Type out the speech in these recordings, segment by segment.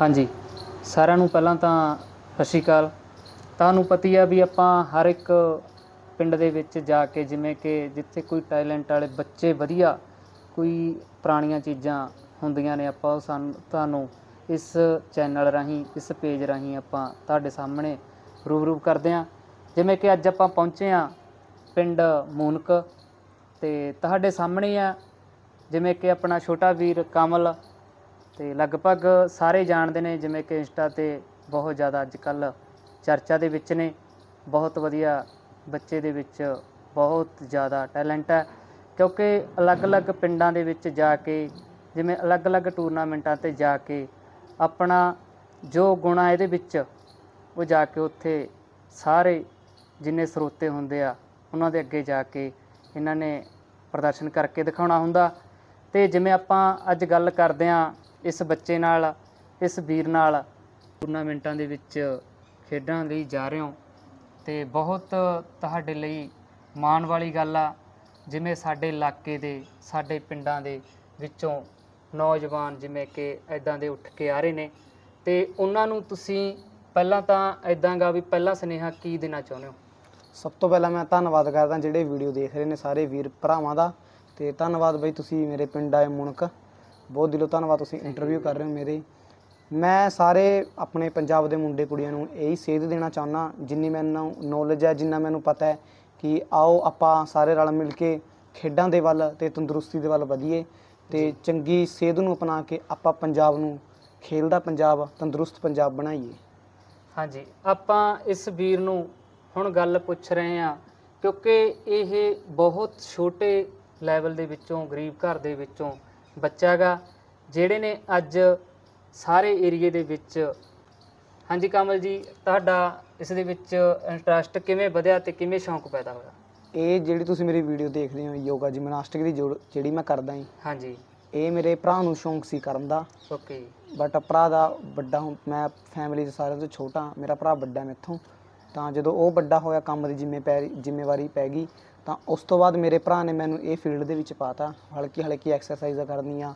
ਹਾਂਜੀ। ਸਾਰਿਆਂ ਨੂੰ ਪਹਿਲਾਂ ਤਾਂ ਸਤਿ ਸ਼੍ਰੀ ਅਕਾਲ। ਤੁਹਾਨੂੰ ਪਤੀ ਆ ਵੀ ਆਪਾਂ ਹਰ ਇੱਕ ਪਿੰਡ ਦੇ ਵਿੱਚ ਜਾ ਕੇ ਜਿਵੇਂ ਕਿ ਜਿੱਥੇ ਕੋਈ ਟੈਲੈਂਟ ਵਾਲੇ ਬੱਚੇ ਵਧੀਆ, ਕੋਈ ਪੁਰਾਣੀਆਂ ਚੀਜ਼ਾਂ ਹੁੰਦੀਆਂ ਨੇ ਆਪਾਂ ਉਹ ਸਾਨੂੰ, ਤੁਹਾਨੂੰ ਇਸ ਚੈਨਲ ਰਾਹੀਂ, ਇਸ ਪੇਜ ਰਾਹੀਂ ਆਪਾਂ ਤੁਹਾਡੇ ਸਾਹਮਣੇ ਰੂਬਰੂ ਕਰਦੇ ਹਾਂ। ਜਿਵੇਂ ਕਿ ਅੱਜ ਆਪਾਂ ਪਹੁੰਚੇ ਹਾਂ ਪਿੰਡ ਮੂਨਕ ਤੇ ਤੁਹਾਡੇ ਸਾਹਮਣੇ ਆ ਜਿਵੇਂ ਕਿ ਆਪਣਾ ਛੋਟਾ ਵੀਰ ਕਮਲ ਤੇ ਲਗਭਗ ਸਾਰੇ ਜਾਣਦੇ ਨੇ, ਜਿਵੇਂ ਕਿ ਇੰਸਟਾ ਤੇ ਬਹੁਤ ਜ਼ਿਆਦਾ ਅੱਜ ਕੱਲ ਚਰਚਾ ਦੇ ਵਿੱਚ ਨੇ। ਬਹੁਤ ਵਧੀਆ ਬੱਚੇ ਦੇ ਵਿੱਚ ਬਹੁਤ ਜ਼ਿਆਦਾ ਟੈਲੈਂਟ ਹੈ। ਕਿਉਂਕਿ ਅਲੱਗ-ਅਲੱਗ ਪਿੰਡਾਂ ਦੇ ਵਿੱਚ ਜਾ ਕੇ, ਜਿਵੇਂ ਅਲੱਗ-ਅਲੱਗ ਟੂਰਨਾਮੈਂਟਾਂ ਤੇ ਜਾ ਕੇ, ਆਪਣਾ ਜੋ ਗੁਣ ਆ ਇਹਦੇ ਵਿੱਚ, ਉਹ ਜਾ ਕੇ ਉੱਥੇ ਸਾਰੇ ਜਿੰਨੇ ਸਰੋਤੇ ਹੁੰਦੇ ਆ, ਉਹਨਾਂ ਦੇ ਅੱਗੇ ਜਾ ਕੇ ਇਹਨਾਂ ਨੇ ਪ੍ਰਦਰਸ਼ਨ ਕਰਕੇ ਦਿਖਾਉਣਾ ਹੁੰਦਾ। ਤੇ ਜਿਵੇਂ ਆਪਾਂ ਅੱਜ ਗੱਲ ਕਰਦੇ ਆ ਇਸ ਬੱਚੇ ਨਾਲ, ਇਸ ਵੀਰ ਨਾਲ ਟੂਰਨਾਮੈਂਟਾਂ ਦੇ ਵਿੱਚ ਖੇਡਾਂ ਲਈ ਜਾ ਰਹੇ ਹੋ ਤੇ ਬਹੁਤ ਤੁਹਾਡੇ ਲਈ ਮਾਣ ਵਾਲੀ ਗੱਲ ਆ, ਜਿਵੇਂ ਸਾਡੇ ਇਲਾਕੇ ਦੇ, ਸਾਡੇ ਪਿੰਡਾਂ ਦੇ ਵਿੱਚੋਂ ਨੌਜਵਾਨ ਜਿਵੇਂ ਕਿ ਐਦਾਂ ਦੇ ਉੱਠ ਕੇ ਆ ਰਹੇ ਨੇ ਤੇ ਉਹਨਾਂ ਨੂੰ ਤੁਸੀਂ ਪਹਿਲਾਂ ਤਾਂ ਐਦਾਂ ਗਾ ਵੀ ਪਹਿਲਾ ਸੁਨੇਹਾ ਕੀ ਦੇਣਾ ਚਾਹੁੰਦੇ ਹੋ? ਸਭ ਤੋਂ ਪਹਿਲਾਂ ਮੈਂ ਧੰਨਵਾਦ ਕਰਦਾ ਜਿਹੜੇ ਵੀਡੀਓ ਦੇਖ ਰਹੇ ਨੇ ਸਾਰੇ ਵੀਰ ਭਰਾਵਾਂ ਦਾ ਤੇ ਧੰਨਵਾਦ ਬਈ ਤੁਸੀਂ ਮੇਰੇ ਪਿੰਡ ਆਏ ਮੁਣਕ। ਬਹੁਤ ਦਿਲੋਂ ਧੰਨਵਾਦ ਤੁਸੀਂ ਇੰਟਰਵਿਊ ਕਰ ਰਹੇ ਹੋ ਮੇਰੇ। ਮੈਂ ਸਾਰੇ ਆਪਣੇ ਪੰਜਾਬ ਦੇ ਮੁੰਡੇ ਕੁੜੀਆਂ ਨੂੰ ਇਹੀ ਸੇਧ ਦੇਣਾ ਚਾਹੁੰਦਾ ਜਿੰਨੀ ਮੈਨੂੰ ਨੌਲੇਜ ਹੈ ਜਿੰਨਾ ਮੈਨੂੰ ਪਤਾ ਹੈ ਕਿ ਆਓ ਆਪਾਂ ਸਾਰੇ ਰਲ ਮਿਲ ਕੇ ਖੇਡਾਂ ਦੇ ਵੱਲ ਤੇ ਤੰਦਰੁਸਤੀ ਦੇ ਵੱਲ ਵਧੀਏ ਤੇ ਚੰਗੀ ਸੇਧ ਨੂੰ ਅਪਣਾ ਕੇ ਆਪਾਂ ਪੰਜਾਬ ਨੂੰ ਖੇਲਦਾ ਪੰਜਾਬ ਤੰਦਰੁਸਤ ਪੰਜਾਬ ਬਣਾਈਏ। ਹਾਂਜੀ ਆਪਾਂ ਇਸ ਵੀਰ ਨੂੰ ਹੁਣ ਗੱਲ ਪੁੱਛ ਰਹੇ ਹਾਂ ਕਿਉਂਕਿ ਇਹ ਬਹੁਤ ਛੋਟੇ ਲੈਵਲ ਦੇ ਵਿੱਚੋਂ ਗਰੀਬ ਘਰ ਦੇ ਵਿੱਚੋਂ ਬੱਚਾ ਗਾ ਜਿਹੜੇ ਨੇ ਅੱਜ ਸਾਰੇ ਏਰੀਏ ਦੇ ਵਿੱਚ ਹਾਂਜੀ ਕਮਲ ਜੀ ਤੁਹਾਡਾ ਇਸ ਦੇ ਵਿੱਚ ਇੰਟਰਸਟ ਕਿਵੇਂ ਵਧਿਆ ਤੇ ਕਿਵੇਂ ਸ਼ੌਂਕ ਪੈਦਾ ਹੋਇਆ? ਇਹ ਜਿਹੜੀ ਤੁਸੀਂ ਮੇਰੀ ਵੀਡੀਓ ਦੇਖ ਰਹੇ ਹੋ ਯੋਗਾ ਜਿਮਨਾਸਟਿਕ ਦੀ ਜੋ- ਜਿਹੜੀ ਮੈਂ ਕਰਦਾ ਹਾਂ ਹਾਂਜੀ। ਇਹ ਮੇਰੇ ਭਰਾ ਨੂੰ ਸ਼ੌਂਕ ਸੀ ਕਰਨ ਦਾ। ਓਕੇ। ਬਟ ਭਰਾ ਦਾ ਵੱਡਾ ਹੁਣ ਮੈਂ ਫੈਮਿਲੀ ਦੇ ਸਾਰਿਆਂ ਤੋਂ ਛੋਟਾ ਮੇਰਾ ਭਰਾ ਵੱਡਾ ਮੈਥੋਂ। ਤਾਂ ਜਦੋਂ ਉਹ ਵੱਡਾ ਹੋਇਆ ਕੰਮ ਦੀ ਜ਼ਿੰਮੇਵਾਰੀ ਜ਼ਿੰਮੇਵਾਰੀ ਪੈ ਗਈ ਤਾਂ ਉਸ ਤੋਂ ਬਾਅਦ ਮੇਰੇ ਭਰਾ ਨੇ ਮੈਨੂੰ ਇਹ ਫੀਲਡ ਦੇ ਵਿੱਚ ਪਾਤਾ। ਹਲਕੀ ਹਲਕੀ ਐਕਸਰਸਾਈਜ਼ਾਂ ਕਰਨੀਆਂ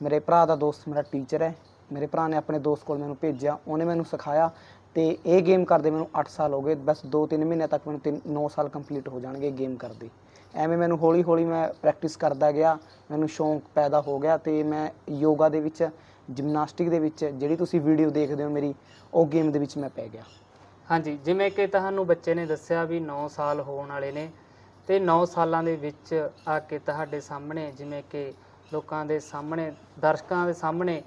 ਮੇਰੇ ਭਰਾ ਦਾ ਦੋਸਤ ਮੇਰਾ ਟੀਚਰ ਹੈ। ਮੇਰੇ ਭਰਾ ਨੇ ਆਪਣੇ ਦੋਸਤ ਕੋਲ ਮੈਨੂੰ ਭੇਜਿਆ। ਉਹਨੇ ਮੈਨੂੰ ਸਿਖਾਇਆ ਤੇ ਇਹ ਗੇਮ ਕਰਦੇ ਮੈਨੂੰ 8 ਸਾਲ ਹੋ ਗਏ। ਬਸ 2-3 ਮਹੀਨੇ ਤੱਕ ਮੈਨੂੰ 3 9 ਸਾਲ ਕੰਪਲੀਟ ਹੋ ਜਾਣਗੇ ਗੇਮ ਕਰਦੇ। ਐਵੇਂ ਮੈਨੂੰ ਹੌਲੀ ਹੌਲੀ ਮੈਂ ਪ੍ਰੈਕਟਿਸ ਕਰਦਾ ਗਿਆ। ਮੈਨੂੰ ਸ਼ੌਂਕ ਪੈਦਾ ਹੋ ਗਿਆ ਤੇ ਮੈਂ ਯੋਗਾ ਦੇ ਵਿੱਚ ਜਿਮਨਾਸਟਿਕ ਦੇ ਵਿੱਚ ਜਿਹੜੀ ਤੁਸੀਂ ਵੀਡੀਓ ਦੇਖਦੇ ਹੋ ਮੇਰੀ, ਉਹ ਗੇਮ ਦੇ ਵਿੱਚ ਮੈਂ ਪੈ ਗਿਆ। ਹਾਂਜੀ, ਜਿਵੇਂ ਕਿ ਤੁਹਾਨੂੰ ਬੱਚੇ ਨੇ ਦੱਸਿਆ ਵੀ 9 ਸਾਲ ਹੋਣ ਵਾਲੇ ਨੇ। ਤੇ 9 ਸਾਲਾਂ ਦੇ ਵਿੱਚ ਆ ਕੇ ਤੁਹਾਡੇ ਸਾਹਮਣੇ, ਜਿਵੇਂ ਕਿ ਲੋਕਾਂ ਦੇ ਸਾਹਮਣੇ, ਦਰਸ਼ਕਾਂ ਦੇ ਸਾਹਮਣੇ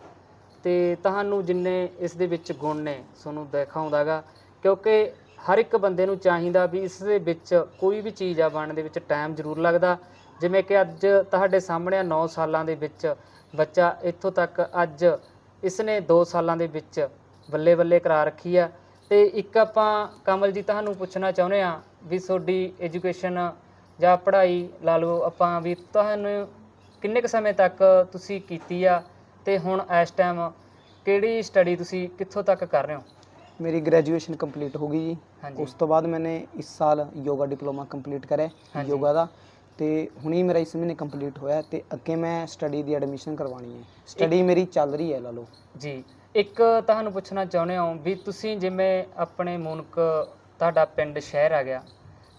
ਤੇ ਤੁਹਾਨੂੰ ਜਿੰਨੇ ਇਸ ਦੇ ਵਿੱਚ ਗੁਣ ਨੇ, ਤੁਹਾਨੂੰ ਦਿਖਾਉਂਦਾਗਾ ਕਿਉਂਕਿ ਹਰ ਇੱਕ ਬੰਦੇ ਨੂੰ ਚਾਹੀਦਾ ਵੀ ਇਸ ਦੇ ਵਿੱਚ ਕੋਈ ਵੀ ਚੀਜ਼ ਆ ਬਣਨ ਦੇ ਵਿੱਚ ਟਾਈਮ ਜ਼ਰੂਰ ਲੱਗਦਾ। ਜਿਵੇਂ ਕਿ ਅੱਜ ਤੁਹਾਡੇ ਸਾਹਮਣੇ 9 ਸਾਲਾਂ ਦੇ ਵਿੱਚ ਬੱਚਾ, ਇੱਥੋਂ ਤੱਕ ਅੱਜ ਇਸਨੇ 2 ਸਾਲਾਂ ਦੇ ਵਿੱਚ ਬੱਲੇ ਬੱਲੇ ਕਰਾ ਰੱਖੀ ਆ। ਤੇ ਇੱਕ ਆਪਾਂ ਕਮਲ ਜੀ ਤੁਹਾਨੂੰ ਪੁੱਛਣਾ ਚਾਹੁੰਦੇ ਆ ਵੀ ਤੁਹਾਡੀ ਐਜੂਕੇਸ਼ਨ ਜਾਂ ਪੜ੍ਹਾਈ ਲਾ ਲਓ ਆਪਾਂ ਵੀ ਤੁਹਾਨੂੰ ਕਿੰਨੇ ਕੁ ਸਮੇਂ ਤੱਕ ਤੁਸੀਂ ਕੀਤੀ ਆ ਤੇ ਹੁਣ ਇਸ ਟਾਈਮ ਕਿਹੜੀ ਸਟੱਡੀ ਤੁਸੀਂ ਕਿੱਥੋਂ ਤੱਕ ਕਰ ਰਹੇ ਹੋ? ਮੇਰੀ ਗ੍ਰੈਜੂਏਸ਼ਨ ਕੰਪਲੀਟ ਹੋ ਗਈ ਜੀ। ਹਾਂਜੀ। ਉਸ ਤੋਂ ਬਾਅਦ ਮੈंने ਇਸ ਸਾਲ ਯੋਗਾ ਡਿਪਲੋਮਾ ਕੰਪਲੀਟ ਕਰਿਆ ਹਾਂਜੀ। ਯੋਗਾ ਦਾ। ਤੇ ਹੁਣੀ ਮੇਰਾ ਇਸ ਮਹੀਨੇ ਕੰਪਲੀਟ ਹੋਇਆ ਤੇ ਅੱਗੇ ਮੈਂ ਸਟੱਡੀ ਦੀ ਐਡਮਿਸ਼ਨ ਕਰਵਾਉਣੀ ਹੈ। ਸਟੱਡੀ ਮੇਰੀ ਚੱਲ ਰਹੀ ਹੈ ਲਾ ਲਓ। ਜੀ। ਇੱਕ ਤੁਹਾਨੂੰ ਪੁੱਛਣਾ ਚਾਹੁੰਦੇ ਹਾਂ ਵੀ ਤੁਸੀਂ ਜਿਵੇਂ ਆਪਣੇ ਮੁਨਕ ਤੁਹਾਡਾ ਪਿੰਡ ਸ਼ਹਿਰ ਆ ਗਿਆ।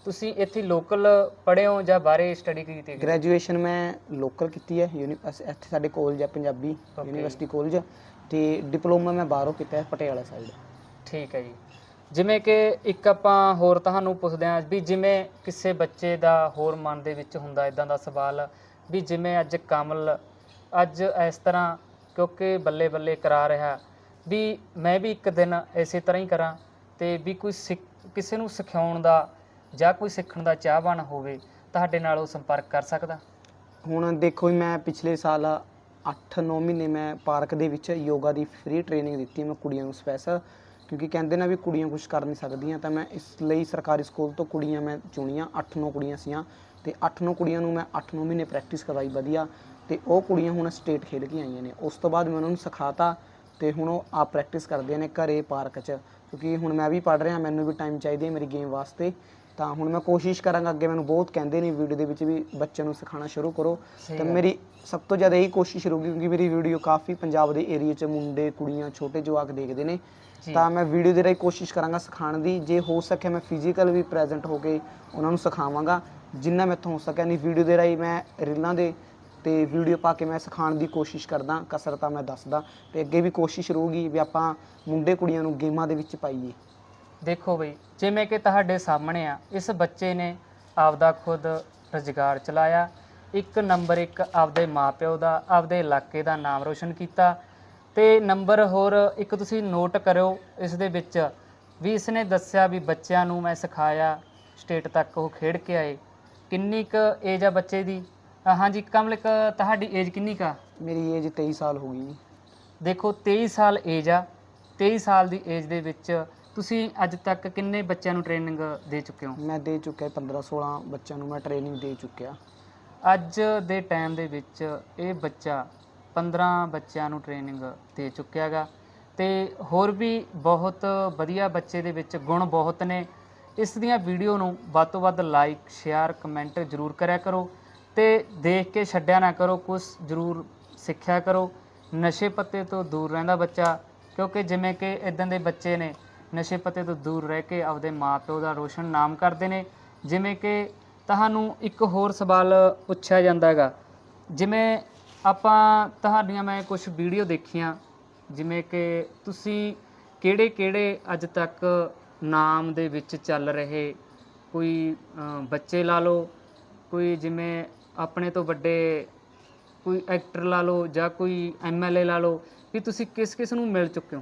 ਤੁਸੀਂ ਇੱਥੇ ਲੋਕਲ ਪੜ੍ਹੇ ਹੋ ਜਾਂ ਬਾਹਰੇ ਸਟੱਡੀ ਕੀਤੀ ਹੈ? ਗ੍ਰੈਜੂਏਸ਼ਨ ਮੈਂ ਲੋਕਲ ਕੀਤੀ ਹੈ ਯੂਨੀ ਅਸ- ਇੱਥੇ ਸਾਡੇ ਕਾਲਜ ਹੈ ਪੰਜਾਬੀ Okay. ਯੂਨੀਵਰਸਿਟੀ ਕਾਲਜ ਤੇ ਡਿਪਲੋਮਾ ਮੈਂ ਬਾਹਰੋਂ ਕੀਤਾ ਹੈ ਪਟਿਆਲਾ ਸਾਈਡ ਠੀਕ ਹੈ ਜੀ। ਜਿਵੇਂ ਕਿ ਇੱਕ ਆਪਾਂ ਹੋਰ ਤੁਹਾਨੂੰ ਪੁੱਛਦੇ ਹਾਂ ਵੀ ਜਿਵੇਂ ਕਿਸੇ ਬੱਚੇ ਦਾ ਹੋਰ ਮਨ ਦੇ ਵਿੱਚ ਹੁੰਦਾ ਇਦਾਂ ਦਾ ਸਵਾਲ ਵੀ ਜਿਵੇਂ ਅੱਜ ਕਮਲ ਅੱਜ ਇਸ ਤਰ੍ਹਾਂ ਕਿਉਂਕਿ ਬੱਲੇ ਬੱਲੇ ਕਰਾ ਰਿਹਾ ਵੀ ਮੈਂ ਵੀ ਇੱਕ ਦਿਨ ਇਸੇ ਤਰ੍ਹਾਂ ਹੀ ਕਰਾਂ ਤੇ ਵੀ ਕੋਈ ਸਿੱਖ- ਕਿਸੇ ਨੂੰ ਸਿਖਾਉਣ ਦਾ ਜਾਂ ਕੋਈ ਸਿੱਖਣ ਦਾ ਚਾਹਵਾਨ ਹੋਵੇ, ਤੁਹਾਡੇ ਨਾਲ ਉਹ ਸੰਪਰਕ ਕਰ ਸਕਦਾ? ਹੁਣ ਦੇਖੋ ਜੀ, ਮੈਂ ਪਿਛਲੇ ਸਾਲ 8-9 ਮਹੀਨੇ ਮੈਂ ਪਾਰਕ ਦੇ ਵਿੱਚ ਯੋਗਾ ਦੀ ਫ੍ਰੀ ਟ੍ਰੇਨਿੰਗ ਦਿੱਤੀ ਮੈਂ ਕੁੜੀਆਂ ਨੂੰ ਸਪੈਸ਼ਲ ਕਿਉਂਕਿ ਕਹਿੰਦੇ ਨਾ ਵੀ ਕੁੜੀਆਂ ਕੁਝ ਕਰ ਨਹੀਂ ਸਕਦੀਆਂ, ਤਾਂ ਮੈਂ ਇਸ ਲਈ ਸਰਕਾਰੀ ਸਕੂਲ ਤੋਂ ਕੁੜੀਆਂ ਮੈਂ ਚੁਣੀਆਂ 8-9 ਕੁੜੀਆਂ ਸੀਆਂ, ਤੇ 8-9 ਕੁੜੀਆਂ ਨੂੰ ਮੈਂ 8-9 ਮਹੀਨੇ ਪ੍ਰੈਕਟਿਸ ਕਰਵਾਈ ਵਧੀਆ, ਤੇ ਉਹ ਕੁੜੀਆਂ ਹੁਣ ਸਟੇਟ ਖੇਡ ਕੇ ਆਈਆਂ ਨੇ। ਉਸ ਤੋਂ ਬਾਅਦ ਮੈਂ ਉਹਨਾਂ ਨੂੰ ਸਿਖਾਤਾ, ਤੇ ਹੁਣ ਉਹ ਆਪ ਪ੍ਰੈਕਟਿਸ ਕਰਦੀਆਂ ਨੇ ਘਰੇ ਪਾਰਕ 'ਚ, ਕਿਉਂਕਿ ਹੁਣ ਮੈਂ ਵੀ ਪੜ ਰਿਹਾ, ਮੈਨੂੰ ਵੀ ਟਾਈਮ ਚਾਹੀਦੀ ਹੈ ਮੇਰੀ ਗੇਮ ਵਾਸਤੇ ਤਾਂ ਹੁਣ ਮੈਂ ਕੋਸ਼ਿਸ਼ ਕਰਾਂਗਾ ਅੱਗੇ ਮੈਨੂੰ ਬਹੁਤ ਕਹਿੰਦੇ ਨੇ ਵੀਡੀਓ ਦੇ ਵਿੱਚ ਵੀ ਬੱਚਿਆਂ ਨੂੰ ਸਿਖਾਉਣਾ ਸ਼ੁਰੂ ਕਰੋ। ਤਾਂ। ਮੇਰੀ ਸਭ ਤੋਂ ਜ਼ਿਆਦਾ ਇਹੀ ਕੋਸ਼ਿਸ਼ ਰਹੂਗੀ ਕਿਉਂਕਿ ਮੇਰੀ ਵੀਡੀਓ ਕਾਫੀ ਪੰਜਾਬ ਦੇ ਏਰੀਆ 'ਚ ਮੁੰਡੇ ਕੁੜੀਆਂ ਛੋਟੇ ਜਵਾਕ ਦੇਖਦੇ ਨੇ। ਤਾਂ ਮੈਂ ਵੀਡੀਓ ਦੇ ਰਾਹੀਂ ਕੋਸ਼ਿਸ਼ ਕਰਾਂਗਾ ਸਿਖਾਉਣ ਦੀ। ਜੇ ਹੋ ਸਕੇ ਮੈਂ ਫਿਜ਼ੀਕਲ ਵੀ ਪ੍ਰੈਜ਼ੈਂਟ ਹੋ ਕੇ ਉਹਨਾਂ ਨੂੰ ਸਿਖਾਵਾਂਗਾ। ਜਿੰਨਾ ਮੈਥੋਂ ਹੋ ਸਕਿਆ ਨਹੀਂ ਵੀਡੀਓ ਦੇ ਰਾਹੀਂ ਮੈਂ ਰੀਲਾਂ ਦੇ ਤੇ ਵੀਡੀਓ ਪਾ ਕੇ ਮੈਂ ਸਿਖਾਉਣ ਦੀ ਕੋਸ਼ਿਸ਼ ਕਰਦਾ ਕਸਰਤਾਂ ਮੈਂ ਦੱਸਦਾ। ਤੇ ਅੱਗੇ ਵੀ ਕੋਸ਼ਿਸ਼ ਰਹੂਗੀ ਵੀ ਆਪਾਂ ਮੁੰਡੇ ਕੁੜੀਆਂ ਨੂੰ ਗੇਮਾਂ ਦੇ ਵਿੱਚ ਪਾਈਏ। ਦੇਖੋ ਬਈ ਜਿਵੇਂ ਕਿ ਤੁਹਾਡੇ ਸਾਹਮਣੇ ਆ ਇਸ ਬੱਚੇ ਨੇ ਆਪਦਾ ਖੁਦ ਰੁਜ਼ਗਾਰ ਚਲਾਇਆ। ਇੱਕ ਨੰਬਰ ਇੱਕ ਆਪਦੇ ਮਾਪਿਓ ਦਾ ਆਪਦੇ ਇਲਾਕੇ ਦਾ ਨਾਮ ਰੋਸ਼ਨ ਕੀਤਾ। ਤੇ ਨੰਬਰ ਹੋਰ ਇੱਕ ਤੁਸੀਂ ਨੋਟ ਕਰਿਓ ਇਸ ਦੇ ਵਿੱਚ ਵੀ ਇਸ ਨੇ ਦੱਸਿਆ ਵੀ ਬੱਚਿਆਂ ਨੂੰ ਮੈਂ ਸਿਖਾਇਆ ਸਟੇਟ ਤੱਕ ਉਹ ਖੇਡ ਕੇ ਆਏ। ਕਿੰਨੀ ਕੁ ਏਜ ਆ ਬੱਚੇ ਦੀ? ਹਾਂਜੀ ਕਮਲਿਕ ਤੁਹਾਡੀ ਏਜ ਕਿੰਨੀ ਕਾ ਮੇਰੀ ਏਜ 23 ਸਾਲ ਹੋ ਗਈ ਦੇਖੋ 23 ਸਾਲ ਏਜ ਆ। 23 ਸਾਲ ਦੀ ਏਜ ਦੇ ਵਿੱਚ ਤੁਸੀਂ ਅੱਜ ਤੱਕ ਕਿੰਨੇ ਬੱਚਿਆਂ ਨੂੰ ਟ੍ਰੇਨਿੰਗ ਦੇ ਚੁੱਕੇ ਹੋ? ਮੈਂ ਦੇ ਚੁੱਕਿਆ 15 16 ਬੱਚਿਆਂ ਨੂੰ ਮੈਂ ਟ੍ਰੇਨਿੰਗ ਦੇ ਚੁੱਕਿਆ। ਅੱਜ ਦੇ ਟਾਈਮ ਦੇ ਵਿੱਚ ਇਹ ਬੱਚਾ 15 ਬੱਚਿਆਂ ਨੂੰ ਟ੍ਰੇਨਿੰਗ ਦੇ ਚੁੱਕਿਆਗਾ ਤੇ ਹੋਰ ਵੀ ਬਹੁਤ ਵਧੀਆ ਬੱਚੇ ਦੇ ਵਿੱਚ ਗੁਣ ਬਹੁਤ ਨੇ। ਇਸ ਦੀਆਂ ਵੀਡੀਓ ਨੂੰ ਵੱਧ ਤੋਂ ਵੱਧ ਲਾਈਕ ਸ਼ੇਅਰ ਕਮੈਂਟ ਜ਼ਰੂਰ ਕਰਿਆ ਕਰੋ ਤੇ ਦੇਖ ਕੇ ਛੱਡਿਆ ਨਾ ਕਰੋ ਕੁਝ ਜ਼ਰੂਰ ਸਿੱਖਿਆ ਕਰੋ। ਨਸ਼ੇ ਪੱਤੇ ਤੋਂ ਦੂਰ ਰਹਿੰਦਾ ਬੱਚਾ ਕਿਉਂਕਿ ਜਿਵੇਂ ਕਿ ਇਦਾਂ ਦੇ ਬੱਚੇ ਨੇ ਨਸ਼ੇ ਪੱਤੇ ਤੋਂ ਦੂਰ ਰਹਿ ਕੇ ਆਪਦੇ ਮਾਪਿਓ ਦਾ ਰੋਸ਼ਨ ਨਾਮ ਕਰਦੇ ਨੇ। ਜਿਵੇਂ ਕਿ ਤੁਹਾਨੂੰ ਇੱਕ ਹੋਰ ਸਵਾਲ ਪੁੱਛਿਆ ਜਾਂਦਾ ਹੈਗਾ। ਜਿਵੇਂ ਆਪਾਂ ਤੁਹਾਡੀਆਂ ਮੈਂ ਕੁਝ ਵੀਡੀਓ ਦੇਖੀਆਂ, ਜਿਵੇਂ ਕਿ ਤੁਸੀਂ ਕਿਹੜੇ ਕਿਹੜੇ ਅੱਜ ਤੱਕ ਨਾਮ ਦੇ ਵਿੱਚ ਚੱਲ ਰਹੇ, ਕੋਈ ਬੱਚੇ ਲਾ ਲਓ, ਕੋਈ ਜਿਵੇਂ ਆਪਣੇ ਤੋਂ ਵੱਡੇ ਕੋਈ ਐਕਟਰ ਲਾ ਲਓ ਜਾਂ ਕੋਈ ਐਮਐਲਏ ਲਾ ਲਓ, ਵੀ ਤੁਸੀਂ ਕਿਸ ਕਿਸ ਨੂੰ ਮਿਲ ਚੁੱਕੇ ਹੋ?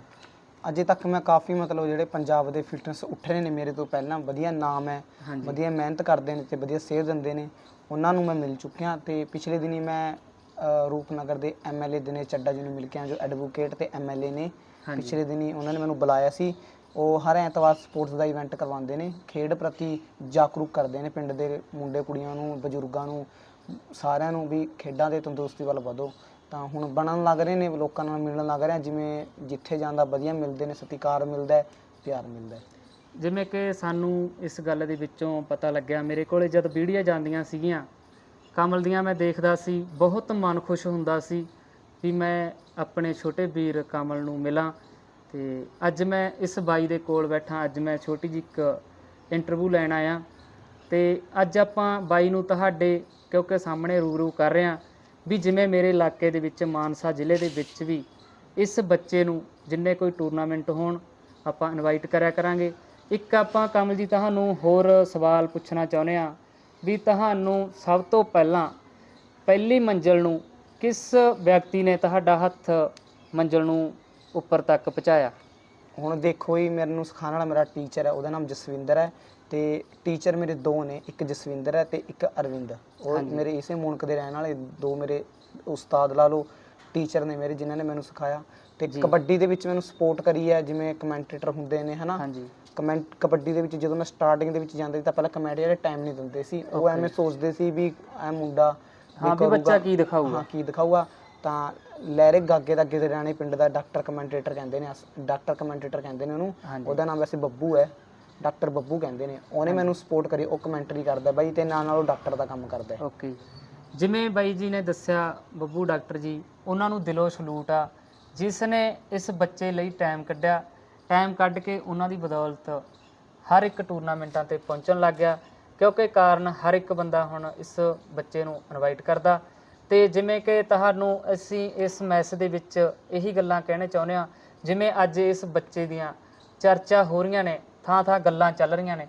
ਅਜੇ ਤੱਕ ਮੈਂ ਕਾਫੀ ਮਤਲਬ ਜਿਹੜੇ ਪੰਜਾਬ ਦੇ ਫਿਟਨੈਸ ਉੱਠ ਰਹੇ ਨੇ ਮੇਰੇ ਤੋਂ ਪਹਿਲਾਂ ਵਧੀਆ ਨਾਮ ਹੈ ਹਾਂਜੀ। ਵਧੀਆ ਮਿਹਨਤ ਕਰਦੇ ਨੇ ਤੇ ਵਧੀਆ ਸੇਧ ਦਿੰਦੇ ਨੇ ਉਹਨਾਂ ਨੂੰ ਮੈਂ ਮਿਲ ਚੁੱਕਿਆ ਤੇ ਪਿਛਲੇ ਦਿਨੀ ਮੈਂ ਅ, ਰੂਪਨਗਰ ਦੇ ਐਮਐਲਏ ਦਿਨੇ ਚੱਡਾ ਜੀ ਨੂੰ ਮਿਲ ਕੇ ਆਇਆ ਜੋ ਐਡਵੋਕੇਟ ਤੇ ਐਮਐਲਏ ਨੇ। ਹਾਂਜੀ। ਪਿਛਲੇ ਦਿਨੀ ਉਹਨਾਂ ਨੇ ਮੈਨੂੰ ਬੁਲਾਇਆ ਸੀ ਉਹ ਹਰ ਐਤਵਾਰ ਸਪੋਰਟਸ ਦਾ ਇਵੈਂਟ ਕਰਵਾਉਂਦੇ ਨੇ ਖੇਡ ਪ੍ਰਤੀ ਜਾਗਰੂਕ ਕਰਦੇ ਨੇ ਪਿੰਡ ਦੇ ਮੁੰਡੇ ਕੁੜੀਆਂ ਨੂੰ ਬਜ਼ੁਰਗਾਂ ਨੂੰ ਸਾਰਿਆਂ ਨੂੰ ਵੀ ਖੇਡਾਂ ਦੇ ਤੰਦਰੁਸਤੀ ਵੱਲ ਵਧੋ। ਤਾਂ ਹੁਣ ਬਣਨ ਲੱਗ ਰਹੇ ਨੇ ਲੋਕਾਂ ਨਾਲ ਮਿਲਣ ਲੱਗ ਰਹੇ ਆ, ਜਿਵੇਂ ਜਿੱਥੇ ਜਾਂਦਾ ਵਧੀਆ ਮਿਲਦੇ ਨੇ ਸਤਿਕਾਰ ਮਿਲਦਾ ਹੈ, ਪਿਆਰ ਮਿਲਦਾ ਹੈ। ਜਿਵੇਂ ਕਿ ਸਾਨੂੰ ਇਸ ਗੱਲ ਦੇ ਵਿੱਚੋਂ ਪਤਾ ਲੱਗਿਆ ਮੇਰੇ ਕੋਲੇ ਜਦ ਵੀਡੀਓ ਜਾਂਦੀਆਂ ਸੀਗੀਆਂ ਕਮਲ ਦੀਆਂ ਮੈਂ ਦੇਖਦਾ ਸੀ ਬਹੁਤ ਮਨ ਖੁਸ਼ ਹੁੰਦਾ ਸੀ ਵੀ ਮੈਂ ਆਪਣੇ ਛੋਟੇ ਵੀਰ ਕਮਲ ਨੂੰ ਮਿਲਾਂ ਤੇ ਅੱਜ ਮੈਂ ਇਸ ਬਾਈ ਦੇ ਕੋਲ ਬੈਠਾ ਅੱਜ ਮੈਂ ਛੋਟੀ ਜਿਹੀ ਇੱਕ ਇੰਟਰਵਿਊ ਲੈਣ ਆਇਆ ਤੇ ਅੱਜ ਆਪਾਂ ਬਾਈ ਨੂੰ ਤੁਹਾਡੇ ਕਿਉਂਕਿ ਸਾਹਮਣੇ ਰੂਬਰੂ ਕਰ ਰਹੇ ਹਾਂ ਵੀ ਜਿਵੇਂ ਮੇਰੇ ਇਲਾਕੇ ਦੇ ਵਿੱਚ ਮਾਨਸਾ ਜ਼ਿਲ੍ਹੇ ਦੇ ਵਿੱਚ ਵੀ ਇਸ ਬੱਚੇ ਨੂੰ ਜਿੰਨੇ ਕੋਈ ਟੂਰਨਾਮੈਂਟ ਹੋਣ, ਆਪਾਂ ਇਨਵਾਈਟ ਕਰਿਆ ਕਰਾਂਗੇ। ਇੱਕ ਆਪਾਂ ਕਮਲ ਜੀ ਤੁਹਾਨੂੰ ਹੋਰ ਸਵਾਲ ਪੁੱਛਣਾ ਚਾਹੁੰਦੇ ਆ ਵੀ ਤੁਹਾਨੂੰ ਸਭ ਤੋਂ ਪਹਿਲਾਂ ਪਹਿਲੀ ਮੰਜ਼ਲ ਨੂੰ ਕਿਸ ਵਿਅਕਤੀ ਨੇ ਤੁਹਾਡਾ ਹੱਥ ਮੰਜ਼ਲ ਨੂੰ ਉੱਪਰ ਤੱਕ ਪਹੁੰਚਾਇਆ? ਹੁਣ ਦੇਖੋ ਜੀ, ਮੈਨੂੰ ਸਿਖਾਉਣ ਵਾਲਾ ਮੇਰਾ ਟੀਚਰ ਹੈ, ਉਹਦਾ ਨਾਮ ਜਸਵਿੰਦਰ ਹੈ। ਤੇ ਟੀਚਰ ਮੇਰੇ ਦੋ ਨੇ ਇੱਕ ਜਸਵਿੰਦਰ ਹੈ ਤੇ ਇੱਕ ਅਰਵਿੰਦ ਉਹ। ਮੇਰੇ ਇਸੇ ਮੁਲਕ ਦੇ ਰਹਿਣ ਵਾਲੇ ਦੋ ਮੇਰੇ ਉਸਤਾਦ ਲਾ ਲਓ ਟੀਚਰ ਨੇ ਮੇਰੇ ਜਿਨ੍ਹਾਂ ਨੇ ਮੈਨੂੰ ਸਿਖਾਇਆ ਤੇ। ਕਬੱਡੀ ਦੇ ਵਿੱਚ ਮੈਨੂੰ ਸਪੋਰਟ ਕਰੀ ਹੈ ਜਿਵੇਂ ਕਮੈਂਟੇਟਰ ਹੁੰਦੇ ਨੇ ਹਨਾ ਹਾਂਜੀ ਕਮੈਂਟ ਕਬੱਡੀ ਦੇ ਵਿੱਚ ਜਦੋਂ ਮੈਂ ਸਟਾਰਟਿੰਗ ਦੇ ਵਿੱਚ ਜਾਂਦਾ ਸੀ ਤਾਂ ਪਹਿਲਾਂ ਕਮੈਂਟ ਜਿਹੜੇ ਟਾਈਮ ਨਹੀਂ ਦਿੰਦੇ ਸੀ ਉਹ. ਐਵੇਂ ਸੋਚਦੇ ਸੀ ਵੀ ਐ ਮੁੰਡਾ ਹਾਂ ਵੀ। ਬੱਚਾ ਕੀ ਦਿਖਾਊਗਾ ਹਾਂ ਕੀ ਦਿਖਾਊਗਾ ਤਾਂ ਲਹਿਰੇ ਗਾਗੇ ਦਾ ਅੱਗੇ ਦੇ ਰਾਣੇ ਪਿੰਡ ਦਾ ਡਾਕਟਰ ਕਮੈਂਟੇਟਰ ਕਹਿੰਦੇ ਨੇ ਡਾਕਟਰ ਕਮੈਂਟੇਟਰ ਕਹਿੰਦੇ ਨੇ ਉਹਨੂੰ। ਉਹਦਾ ਨਾਮ ਵੈਸੇ ਬੱਬੂ ਹੈ ਡਾਕਟਰ ਬੱਬੂ ਕਹਿੰਦੇ ਨੇ ਉਹਨੇ ਮੈਨੂੰ ਸਪੋਰਟ ਕਰੀ ਉਹ ਕਮੈਂਟਰੀ ਕਰਦਾ ਬਾਈ ਤੇ ਨਾਲ ਨਾਲ ਉਹ ਡਾਕਟਰ ਦਾ ਕੰਮ ਕਰਦਾ ਹੈ। ਓਕੇ ਜਿਵੇਂ ਬਾਈ ਜੀ ਨੇ ਦੱਸਿਆ ਬੱਬੂ ਡਾਕਟਰ ਜੀ ਉਹਨਾਂ ਨੂੰ ਦਿਲੋਂ ਸਲੂਟ ਆ ਜਿਸ ਨੇ ਇਸ ਬੱਚੇ ਲਈ ਟਾਈਮ ਕੱਢਿਆ ਟਾਈਮ ਕੱਢ ਕੇ ਉਹਨਾਂ ਦੀ ਬਦੌਲਤ ਹਰ ਇੱਕ ਟੂਰਨਾਮੈਂਟਾਂ ਤੇ ਪਹੁੰਚਣ ਲੱਗ ਗਿਆ ਕਿਉਂਕਿ ਕਾਰਨ ਹਰ ਇੱਕ ਬੰਦਾ ਹੁਣ ਇਸ ਬੱਚੇ ਨੂੰ ਇਨਵਾਈਟ ਕਰਦਾ। ਤੇ ਜਿਵੇਂ ਕਿ ਤੁਹਾਨੂੰ ਅਸੀਂ ਇਸ ਮੈਸ ਦੇ ਵਿੱਚ ਇਹੀ ਗੱਲਾਂ ਕਹਿਣੇ ਚਾਹੁੰਦੇ ਆ ਜਿਵੇਂ ਅੱਜ ਇਸ ਬੱਚੇ ਦੀਆਂ ਚਰਚਾ ਹੋ ਰਹੀਆਂ ਨੇ ਥਾਂ ਥਾਂ ਗੱਲਾਂ ਚੱਲ ਰਹੀਆਂ ਨੇ।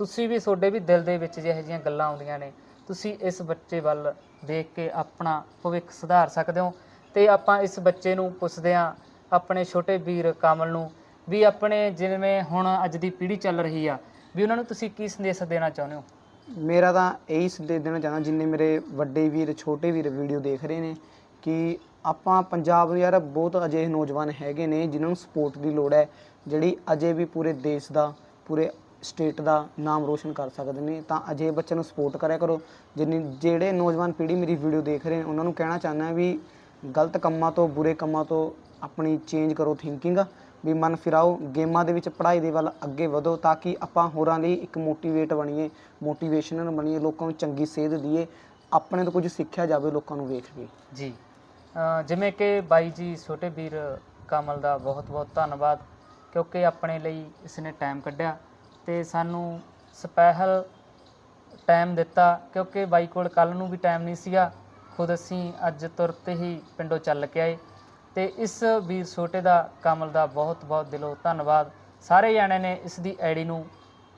ਤੁਸੀਂ ਵੀ ਤੁਹਾਡੇ ਵੀ ਦਿਲ ਦੇ ਵਿੱਚ ਜਿਹੋ ਜਿਹੀਆਂ ਗੱਲਾਂ ਆਉਂਦੀਆਂ ਨੇ, ਤੁਸੀਂ ਇਸ ਬੱਚੇ ਵੱਲ ਦੇਖ ਕੇ ਆਪਣਾ ਭਵਿੱਖ ਸੁਧਾਰ ਸਕਦੇ ਹੋ ਤੇ ਆਪਾਂ ਇਸ ਬੱਚੇ ਨੂੰ ਪੁੱਛਦੇ ਹਾਂ, ਆਪਣੇ ਛੋਟੇ ਵੀਰ ਕਮਲ ਨੂੰ ਵੀ ਆਪਣੇ ਜਿਵੇਂ ਹੁਣ ਅੱਜ ਦੀ ਪੀੜ੍ਹੀ ਚੱਲ ਰਹੀ ਆ, ਵੀ ਉਹਨਾਂ ਨੂੰ ਤੁਸੀਂ ਕੀ ਸੰਦੇਸ਼ ਦੇਣਾ ਚਾਹੁੰਦੇ ਹੋ? ਮੇਰਾ ਤਾਂ ਇਹੀ ਸੰਦੇਸ਼ ਦੇਣਾ ਚਾਹੁੰਦਾ, ਜਿੰਨੇ ਮੇਰੇ ਵੱਡੇ ਵੀਰ, ਛੋਟੇ ਵੀਰ ਵੀਡੀਓ ਦੇਖ ਰਹੇ ਨੇ ਕਿ ਆਪਾਂ ਪੰਜਾਬ ਯਾਰ ਬਹੁਤ ਅਜਿਹੇ ਨੌਜਵਾਨ ਹੈਗੇ ਨੇ ਜਿਨ੍ਹਾਂ ਨੂੰ ਸਪੋਰਟ ਦੀ ਲੋੜ ਹੈ, ਜਿਹੜੀ ਅਜੇ ਵੀ ਪੂਰੇ ਦੇਸ਼ ਦਾ, ਪੂਰੇ ਸਟੇਟ ਦਾ ਨਾਮ ਰੋਸ਼ਨ ਕਰ ਸਕਦੇ ਨੇ, ਤਾਂ ਅਜੇ ਬੱਚਿਆਂ ਨੂੰ ਸਪੋਰਟ ਕਰਿਆ ਕਰੋ। ਜਿੰਨੀ, ਜਿਹੜੇ ਨੌਜਵਾਨ ਪੀੜ੍ਹੀ ਮੇਰੀ ਵੀਡੀਓ ਦੇਖ ਰਹੇ ਨੇ, ਉਹਨਾਂ ਨੂੰ ਕਹਿਣਾ ਚਾਹੁੰਦਾ ਵੀ ਗਲਤ ਕੰਮਾਂ ਤੋਂ, ਬੁਰੇ ਕੰਮਾਂ ਤੋਂ ਆਪਣੀ ਚੇਂਜ ਕਰੋ ਥਿੰਕਿੰਗ ਵੀ ਮਨ ਫਿਰਾਓ, ਗੇਮਾਂ ਦੇ ਵਿੱਚ ਪੜ੍ਹਾਈ ਦੇ ਵੱਲ ਅੱਗੇ ਵਧੋ, ਤਾਂ ਕਿ ਆਪਾਂ ਹੋਰਾਂ ਲਈ ਇੱਕ ਮੋਟੀਵੇਟ ਬਣੀਏ ਮੋਟੀਵੇਸ਼ਨਲ ਬਣੀਏ, ਲੋਕਾਂ ਨੂੰ ਚੰਗੀ ਸੇਧ ਦਈਏ, ਆਪਣੇ ਤੋਂ ਕੁਝ ਸਿੱਖਿਆ ਜਾਵੇ, ਲੋਕਾਂ ਨੂੰ ਵੇਖ ਕੇ। ਜੀ। ਜਿਵੇਂ ਕਿ ਬਾਈ ਜੀ, ਛੋਟੇ ਵੀਰ ਕਮਲ ਦਾ ਬਹੁਤ ਬਹੁਤ ਧੰਨਵਾਦ ਕਿਉਂਕਿ ਆਪਣੇ ਲਈ ਇਸਨੇ ਟਾਈਮ ਕੱਢਿਆ ਤੇ ਸਾਨੂੰ ਸਪੈਸ਼ਲ ਟਾਈਮ ਦਿੱਤਾ ਕਿਉਂਕਿ ਬਾਈ ਕੋਲ ਕੱਲ ਨੂੰ ਵੀ ਟਾਈਮ ਨਹੀਂ ਸੀਗਾ। ਖੁਦ ਅਸੀਂ ਅੱਜ ਤੁਰਤ ਹੀ ਪਿੰਡੋਂ ਚੱਲ ਕੇ ਆਏ ਤੇ ਇਸ ਵੀਰ ਛੋਟੇ ਦਾ, ਕਮਲ ਦਾ ਬਹੁਤ ਬਹੁਤ ਦਿਲੋਂ ਧੰਨਵਾਦ। ਸਾਰੇ ਜਾਣਿਆਂ ਨੇ ਇਸ ਦੀ ਆਈਡੀ ਨੂੰ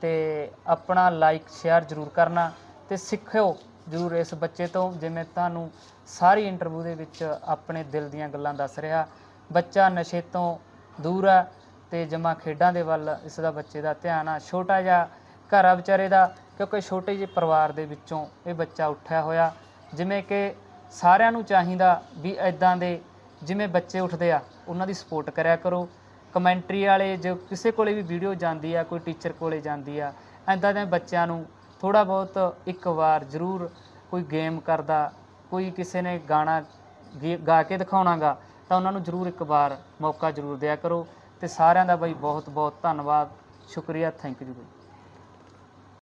ਤੇ ਆਪਣਾ ਲਾਈਕ ਸ਼ੇਅਰ ਜ਼ਰੂਰ ਕਰਨਾ ਤੇ ਸਿੱਖਿਓ। ਜ਼ਰੂਰ ਇਸ ਬੱਚੇ ਤੋਂ, ਜਿਵੇਂ ਤੁਹਾਨੂੰ ਸਾਰੀ ਇੰਟਰਵਿਊ ਦੇ ਵਿੱਚ ਆਪਣੇ ਦਿਲ ਦੀਆਂ ਗੱਲਾਂ ਦੱਸ ਰਿਹਾ। ਬੱਚਾ ਨਸ਼ੇ ਤੋਂ ਦੂਰ ਆ ਤੇ ਜਮਾ ਖੇਡਾਂ ਦੇ ਵੱਲ ਇਸ ਦਾ ਬੱਚੇ ਦਾ ਧਿਆਨ ਆ। ਛੋਟਾ ਜਿਹਾ ਘਰ ਆ ਵਿਚਾਰੇ ਦਾ, ਕਿਉਂਕਿ ਛੋਟੇ ਜਿਹੇ ਪਰਿਵਾਰ ਦੇ ਵਿੱਚੋਂ ਇਹ ਬੱਚਾ ਉੱਠਿਆ ਹੋਇਆ। ਜਿਵੇਂ ਕਿ ਸਾਰਿਆਂ ਨੂੰ ਚਾਹੀਦਾ ਵੀ ਐਦਾਂ ਦੇ ਜਿਵੇਂ ਬੱਚੇ ਉੱਠਦੇ ਆ, ਉਹਨਾਂ ਦੀ ਸਪੋਰਟ ਕਰਿਆ ਕਰੋ। ਕਮੈਂਟਰੀ ਵਾਲੇ, ਜੋ ਕਿਸੇ ਕੋਲੇ ਵੀ ਵੀਡੀਓ ਜਾਂਦੀ ਆ, ਕੋਈ ਟੀਚਰ ਕੋਲੇ ਜਾਂਦੀ ਆ ਐਦਾਂ ਦੇ ਬੱਚਿਆਂ ਨੂੰ ਥੋੜ੍ਹਾ ਬਹੁਤ ਇੱਕ ਵਾਰ ਜ਼ਰੂਰ ਕੋਈ ਗੇਮ ਕਰਦਾ, ਕੋਈ ਕਿਸੇ ਨੇ ਗਾਣਾ ਗੇ- ਗਾ ਕੇ ਦਿਖਾਉਣਾ ਗਾ ਤਾਂ ਉਹਨਾਂ ਨੂੰ ਜ਼ਰੂਰ ਇੱਕ ਵਾਰ ਮੌਕਾ ਜ਼ਰੂਰ ਦਿਆ ਕਰੋ। ਅਤੇ ਸਾਰਿਆਂ ਦਾ ਬਾਈ ਬਹੁਤ ਬਹੁਤ ਧੰਨਵਾਦ। ਸ਼ੁਕਰੀਆ। Thank you by.